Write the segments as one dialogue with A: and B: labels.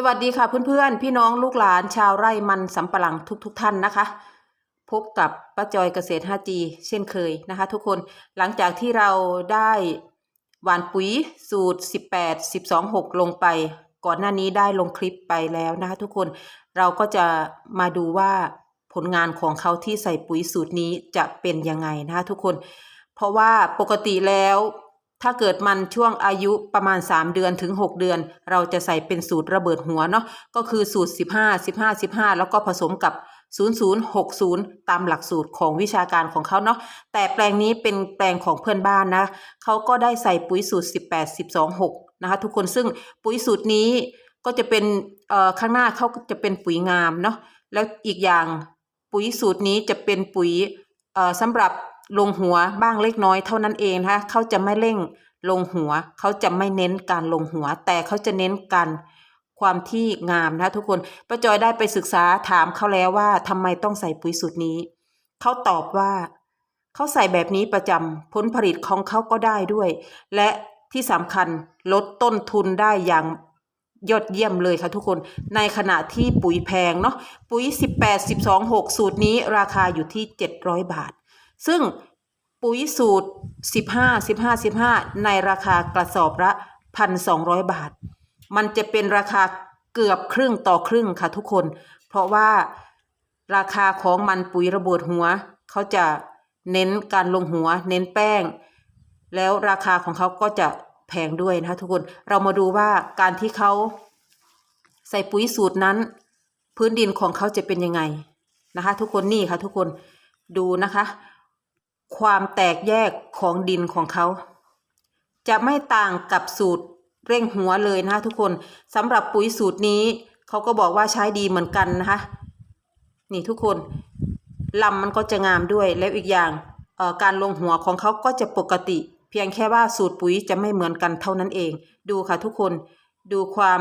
A: สวัสดีค่ะเพื่อนๆ พี่น้องลูกหลานชาวไร่มันสำปะหลังทุกๆทท่านนะคะ พบกับป้าจอยเกษตร 5G เช่นเคยนะคะ ทุกคนหลังจากที่เราได้หว่านปุ๋ยสูตร 18 12 6 ลงไป ก่อนหน้านี้ได้ลงคลิปไปแล้วนะคะ ทุกคนเราก็จะมาดูว่าผลงานของเขาที่ใส่ปุ๋ยสูตรนี้จะเป็นยังไงนะคะ ทุกคน เพราะว่าปกติแล้ว ถ้าเกิดมันช่วงอายุประมาณ 3 เดือนถึง 6 เดือน เราจะใส่เป็นสูตรระเบิดหัวเนาะก็คือสูตร 15 15 15 แล้วก็ผสมกับ 0060 ตามหลักสูตรของวิชาการของเขาเนาะแต่แปลงนี้เป็นแปลงของเพื่อนบ้านนะเขาก็ได้ใส่ปุ๋ยสูตร 18 12 6 นะคะทุกคนซึ่งปุ๋ยสูตรนี้ก็จะเป็นเอ่อข้างหน้าเขาจะเป็นปุ๋ยงามเนาะแล้วอีกอย่างปุ๋ยสูตรนี้จะเป็นปุ๋ยเอ่อสำหรับ ลงหัวบ้างเล็กน้อยเท่านั้นเองนะคะเขาจะไม่เร่งลงหัว เขาจะไม่เน้นการลงหัว แต่เขาจะเน้นการความที่งามนะทุกคนป้าจอยได้ไปศึกษาถามเขาแล้วว่าทำไมต้องใส่ปุ๋ยสูตรนี้ เขาตอบว่า เขาใส่แบบนี้ประจำผลผลิตของเขาก็ได้ด้วย และที่สำคัญลดต้นทุนได้อย่างยอดเยี่ยมเลยค่ะทุกคน ในขณะที่ปุ๋ยแพงเนาะปุ๋ย 18 12 6 สูตรนี้ราคาอยู่ที่ 700 บาท ซึ่ง ปุ๋ยสูตร 15 15 15 ในราคากระสอบละ 1,200 บาท มันจะเป็นราคาเกือบครึ่งต่อครึ่งค่ะทุกคน เพราะว่าราคาของมันปุ๋ยระเบิดหัว เขาจะเน้นการลงหัว เน้นแป้ง แล้วราคาของเขาก็จะแพงด้วยนะคะทุกคน เรามาดูว่าการที่เขาใส่ปุ๋ยสูตรนั้น พื้นดินของเขาจะเป็นยังไงนะคะ ทุกคนนี่ค่ะทุกคนดูนะคะ ความแตกแยกของดินของเขา จะไม่ต่างกับสูตรเร่งหัวเลยนะคะทุกคนสำหรับปุ๋ยสูตรนี้เขาก็บอกว่าใช้ดีเหมือนกันนะคะ นี่ทุกคนลำมันก็จะงามด้วยแล้วอีกอย่างการลงหัวของเขาก็จะปกติ เพียงแค่ว่าสูตรปุ๋ยจะไม่เหมือนกันเท่านั้นเอง ดูค่ะทุกคนดูความ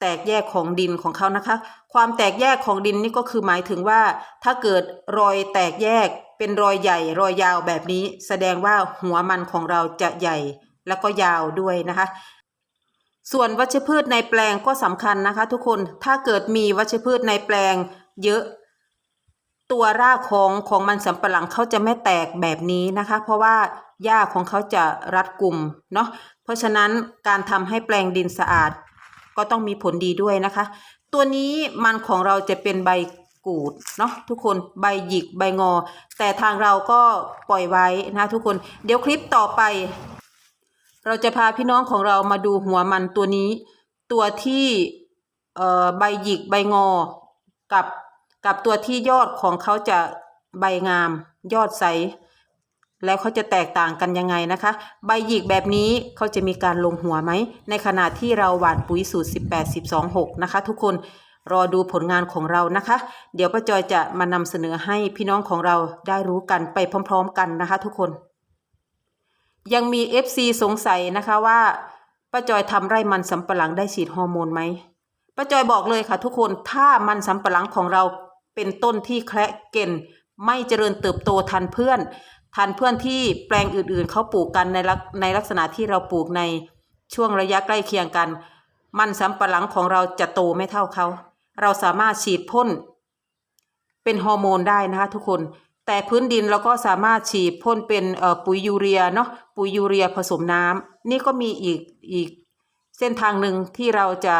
A: แตกแยกของดินของเขานะคะ ความแตกแยกของดินนี่ก็คือหมายถึงว่า ถ้าเกิดรอยแตกแยก เป็นรอยใหญ่รอยยาวแบบนี้ แสดงว่าหัวมันของเราจะใหญ่แล้วก็ยาวด้วยนะคะ ส่วนวัชพืชในแปลงก็สำคัญนะคะ ทุกคนถ้าเกิดมีวัชพืชในแปลงเยอะตัวรากของของมันสำปะหลังเขาจะไม่แตกแบบนี้นะคะ เพราะว่าหญ้าของเขาจะรัดกลุ่มเนาะเพราะฉะนั้นการทำให้แปลงดินสะอาด ก็ต้องมีผลดีด้วยนะคะ ตัวนี้มันของเราจะเป็นใบ กูดเนาะทุกคนใบหยิกใบงอ แต่ทางเราก็ปล่อยไว้นะทุกคนเดี๋ยวคลิปต่อไป เราจะพาพี่น้องของเรามาดูหัวมันตัวนี้ ตัวที่เอ่อใบหยิกใบงอ กับกับตัวที่ยอดของเขาจะใบงาม ยอดใส แล้วเขาจะแตกต่างกันยังไงนะคะ ใบหยิกแบบนี้เขาจะมีการลงหัวไหม ในขณะที่เราหว่านปุ๋ยสูตร 18 12 6 นะคะทุกคน รอดูผลงานของเรานะคะ เดี๋ยวป้าจอยจะมานำเสนอให้พี่น้องของเราได้รู้กันไปพร้อม ๆ กันนะคะ ทุกคน ยังมี FC สงสัยนะคะว่าป้าจอยทำไร่มันสำปะหลังได้ฉีดฮอร์โมนไหมป้าจอยบอกเลยค่ะ ทุกคนถ้ามันสำปะหลังของเราเป็นต้นที่แคระเก่นไม่เจริญเติบโตทันเพื่อน ทันเพื่อนที่แปลงอื่นๆ เขาปลูกกันในลักในลักษณะที่เราปลูกในช่วงระยะใกล้เคียงกัน มันสำปะหลังของเราจะโตไม่เท่าเขา เราสามารถฉีดพ่นเป็นฮอร์โมนได้นะคะทุกคนแต่พื้นดินเราก็สามารถฉีดพ่นเป็นปุ๋ยยูเรียเนาะปุ๋ยยูเรียผสมน้ำนี่ก็มีอีกอีกเส้นทางหนึ่งที่เราจะ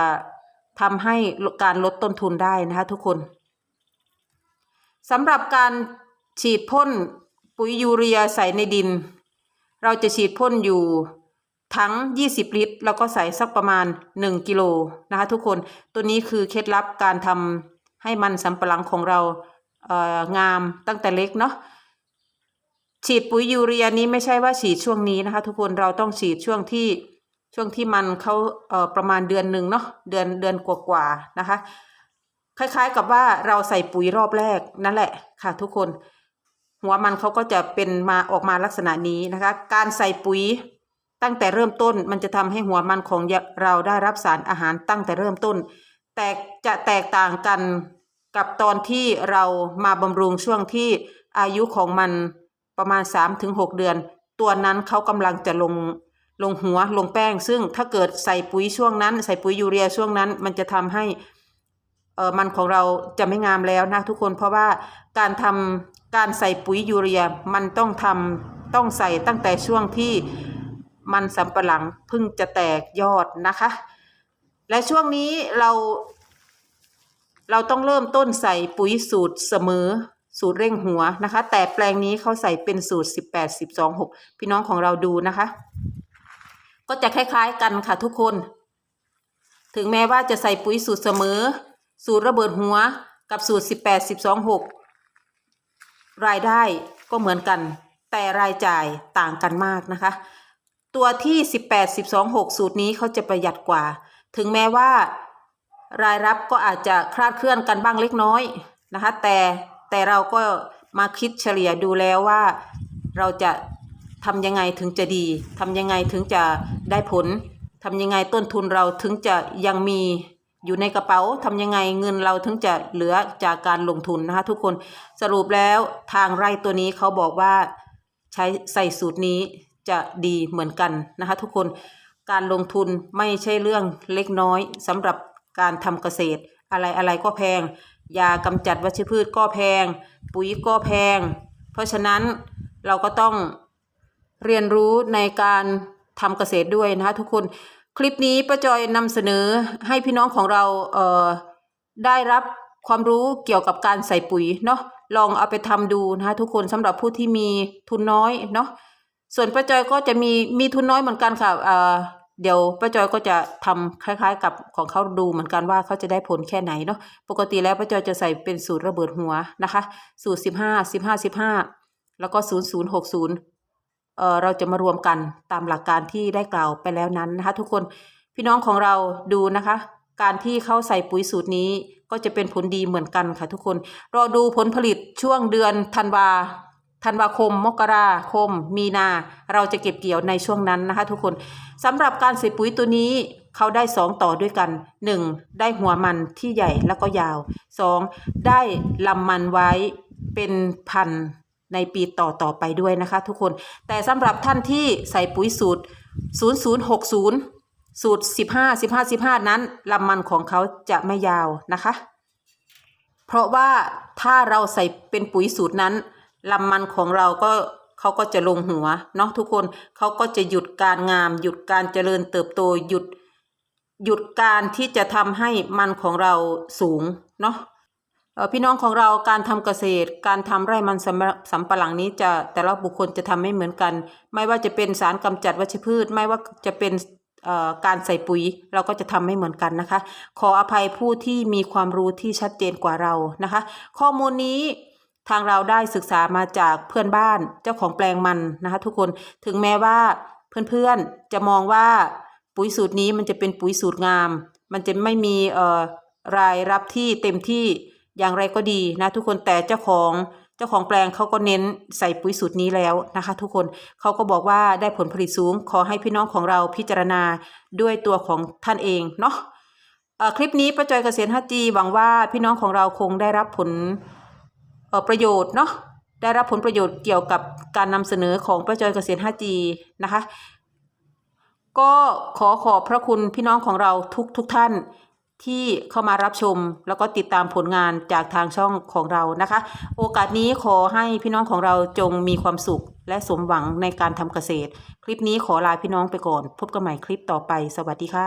A: ทำให้การลดต้นทุนได้นะคะทุกคนสำหรับการฉีดพ่นปุ๋ยยูเรียใส่ในดิน เราจะฉีดพ่นอยู่ ทั้ง 20 ลิตร แล้วก็ใส่สักประมาณ 1 กิโลนะคะ ทุกคนตัวนี้คือเคล็ดลับการทำให้มันสำปะหลังของเราเงามตั้งแต่เล็กเนาะฉีดปุ๋ยยูเรียนี้ไม่ใช่ว่าฉีดช่วงนี้นะคะ ทุกคนเราต้องฉีดช่วงที่ช่วงที่มันเขาเอ่อประมาณเดือนหนึ่งเนาะเดือนเดือนกว่าๆนะคะ คล้ายๆกับว่าเราใส่ปุ๋ยรอบแรกนั่นแหละค่ะ ทุกคน หัวมันเขาก็จะเป็นมาออกมาลักษณะนี้นะคะ การใส่ปุ๋ย ตั้งแต่เริ่มต้นมันจะทำให้หัวมันของเราได้รับสารอาหารตั้งแต่เริ่มต้น แต่จะแตกต่างกันกับตอนที่เรามาบำรุงช่วงที่อายุของมันประมาณ 3-6 เดือน ตัวนั้นเขากำลังจะลงลงหัวลงแป้ง ซึ่งถ้าเกิดใส่ปุ๋ยช่วงนั้น ใส่ปุ๋ยยูเรียช่วงนั้น มันจะทำให้เออมันของเราจะไม่งามแล้วนะทุกคนเพราะว่าการทำการใส่ปุ๋ยยูเรียมันต้องทำต้องใส่ตั้งแต่ช่วงที่ มันสำปะหลังเพิ่งจะแตกยอดนะคะ และช่วงนี้เรา เราต้องเริ่มต้นใส่ปุ๋ยสูตรเสมอสูตรเร่งหัวนะคะ แต่แปลงนี้เขาใส่เป็นสูตร 18 12 6 พี่น้องของเราดูนะคะ ก็จะคล้ายๆกันค่ะทุกคน ถึงแม้ว่าจะใส่ปุ๋ยสูตรเสมอ สูตรระเบิดหัวกับสูตร 18 12 6 รายได้ก็เหมือนกัน แต่รายจ่ายต่างกันมากนะคะ ตัวที่ 18 12 6 สูตรนี้เขาจะประหยัดกว่า ถึงแม้ว่ารายรับก็อาจจะคลาดเคลื่อนกันบ้างเล็กน้อยนะคะ แต่แต่เราก็มาคิดเฉลี่ยดูแล้วว่าเราจะทำยังไงถึงจะดีทำยังไงถึงจะได้ผลทำยังไงต้นทุนเราถึงจะยังมีอยู่ในกระเป๋าทำยังไงเงินเราถึงจะเหลือจากการลงทุนนะคะทุกคนสรุปแล้วทางไร่ตัวนี้เขาบอกว่าใช้ใส่สูตรนี้ จะดีเหมือนกันนะคะ ทุกคนการลงทุนไม่ใช่เรื่องเล็กน้อยสำหรับการทำเกษตร อะไรอะไรก็แพง ยากำจัดวัชพืชก็แพง ปุ๋ยก็แพง เพราะฉะนั้นเราก็ต้องเรียนรู้ในการทำเกษตรด้วยนะคะทุกคนคลิปนี้ป้าจอยนำเสนอให้พี่น้องของเราเอ่อได้รับความรู้เกี่ยวกับการใส่ปุ๋ยเนาะลองเอาไปทำดูนะคะทุกคนสำหรับผู้ที่มีทุนน้อยเนาะ ส่วนป้าจอยก็จะมีมีทุนน้อยเหมือนกันค่ะเอ่อเดี๋ยวป้าจอยก็จะทำคล้าย ๆ กับของเขาดูเหมือนกันว่าเขาจะได้ผลแค่ไหนเนาะปกติแล้วป้าจอยจะใส่เป็นสูตรระเบิดหัวนะคะ สูตรสิบห้าสิบห้าสิบห้าแล้วก็ศูนย์ศูนย์หกศูนย์เอ่อเราจะมารวมกันตามหลักการที่ได้กล่าวไปแล้วนั้นนะคะ ทุกคนพี่น้องของเราดูนะคะ การที่เขาใส่ปุ๋ยสูตรนี้ก็จะเป็นผลดีเหมือนกันค่ะทุกคนรอดูผลผลิตช่วงเดือนธันวา ธันวาคม มกราคม มีนา เราจะเก็บเกี่ยวในช่วงนั้นนะคะ ทุกคนสำหรับการใส่ปุ๋ยตัวนี้เขาได้สองต่อด้วยกันหนึ่งได้หัวมันที่ใหญ่แล้วก็ยาวสองได้ลำมันไว้เป็นพันในปีต่อต่อไปด้วยนะคะ ทุกคนแต่สำหรับท่านที่ใส่ปุ๋ยสูตร 0060 สูตร 15 15 15 นั้นลำมันของเขาจะไม่ยาวนะคะ เพราะว่าถ้าเราใส่เป็นปุ๋ยสูตรนั้น ลำมันของเราก็เขาก็จะลงหัวเนาะทุกคนเขาก็จะหยุดการงาม หยุดการเจริญเติบโตหยุด หยุดการที่จะทำให้มันของเราสูงเนาะพี่น้องของเราการทำเกษตร การทำไร่มันสำปะหลังนี้จะแต่ละบุคคลจะทำไม่เหมือนกัน ไม่ว่าจะเป็นสารกำจัดวัชพืช ไม่ว่าจะเป็นการใส่ปุ๋ย เราก็จะทำไม่เหมือนกันนะคะ ขออภัยผู้ที่มีความรู้ที่ชัดเจนกว่าเรานะคะ ข้อมูลนี้ ทางเราได้ศึกษามาจากเพื่อนบ้านเจ้าของแปลงมันนะคะ ทุกคนถึงแม้ว่าเพื่อนๆจะมองว่าปุ๋ยสูตรนี้มันจะเป็นปุ๋ยสูตรงาม มันจะไม่มีเอ่อรายรับที่เต็มที่อย่างไรก็ดีนะทุกคนแต่เจ้าของเจ้าของแปลงเขาก็เน้นใส่ปุ๋ยสูตรนี้แล้วนะคะ ทุกคนเขาก็บอกว่าได้ผลผลิตสูง ขอให้พี่น้องของเราพิจารณาด้วยตัวของท่านเองเนาะเอ่อคลิปนี้ประจอยเกษตร 5G หวังว่าพี่น้องของเราคงได้รับผล ประโยชน์เนาะได้รับผลประโยชน์เกี่ยวกับการนำเสนอของประจอยเกษตร 5G นะคะ ก็ขอขอบพระคุณพี่น้องของเราทุกทุกท่านที่เข้ามารับชมแล้วก็ติดตามผลงานจากทางช่องของเรานะคะ โอกาสนี้ขอให้พี่น้องของเราจงมีความสุขและสมหวังในการทำเกษตร คลิปนี้ขอลาพี่น้องไปก่อน พบกันใหม่คลิปต่อไป สวัสดีค่ะ